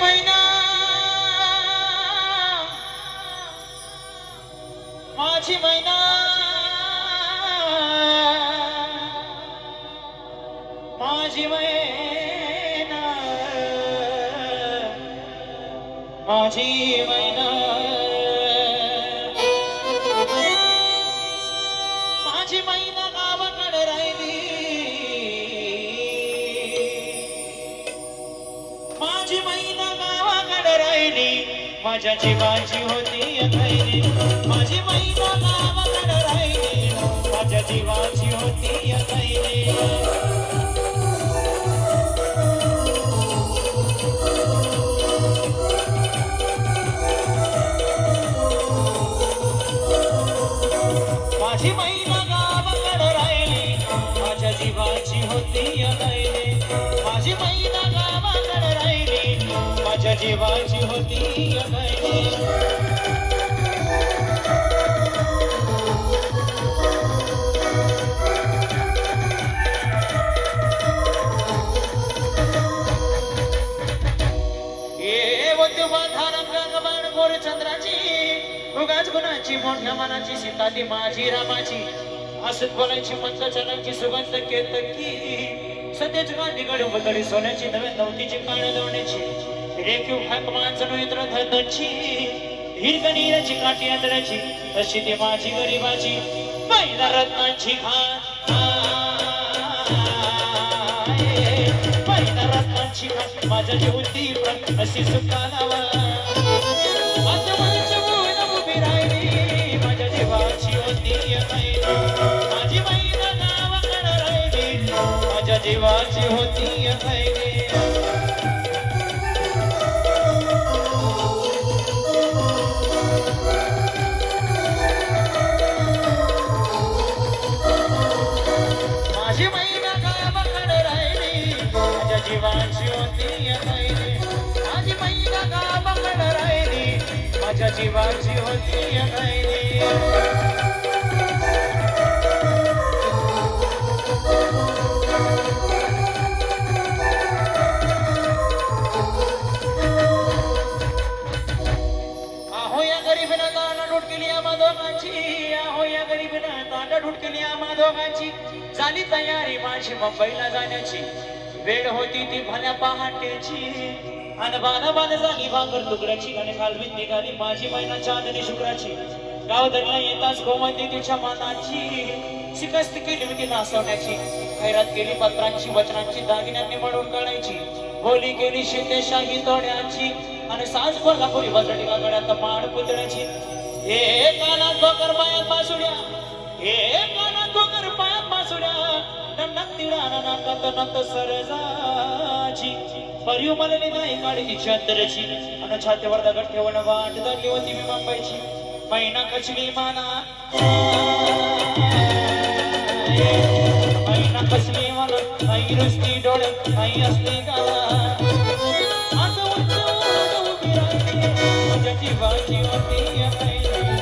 महिना. माझी महिना. माझी महिना. माझी महिना. माझी महिना गावाकडे राहिली. माझी महिना राहिली. माझ्या जीवाची होती अखैरी. माझी मैना गावाकडे राहिली. माझ्या जीवाची होती अखैरी. माझी मैना गावाकडे राहिली. माझ्या जीवाची होती अखैरी. माझी मैना माझ्या जीवाची होती अखैरी ए वद्युवा चंद्राची उगाच गुणाची मोठ्या मनाची सीता ती माझी रामाची. हसत बोलायची मंद चलायची सुगंध केतकी. सध्याची गांधी गडी बदली सोन्याची नवे नवतीची काळ दवण्याची रेखीव हाक माणसं इतर धरची हिरकणीराची काठी आदराची. तशी ती माझी गरीबाची पहिला रत्नाची खान. पहिला रत्नाची खान माझ्या जेवती अशी सुखानावा माझ्या जीवाची होती माझ्या जीवाची होती अखैरी. आहो या गरीबीनं तांडा लूट केली आम्हा दोघांची. आहो या गरीबीनं तांडा केली आम्हा दोघांची. झाली तयारी माझी मुंबईला जाण्याची. वेळ होती ती भल्या पहाटेची. अन बाना बाना झाली भाकर तुकड्याची आणि कालवीत निघाली माझी मैना चांदणी शुक्राची. गाव धरला येताच गोमती तिच्या मानाची. शिकस्त केली होती नासवण्याची. खैरात केली पत्रांची वचनांची दागिन्यांनी म्हणून काढायची. बोली केली शेतेशाही तोड्याची. आणि साज कोल्हापुरी बजरटी गागड्यात माड पुतळ्याची. हे कानात ठोकर माया बासुड्या नंदिरानंद नंद सरजाची भरिव दगड ठेवण वाट धरली होती मी मुंबईची मैना कचली माना मैना कसली मला डोळे आई असली गावा जीवाची होती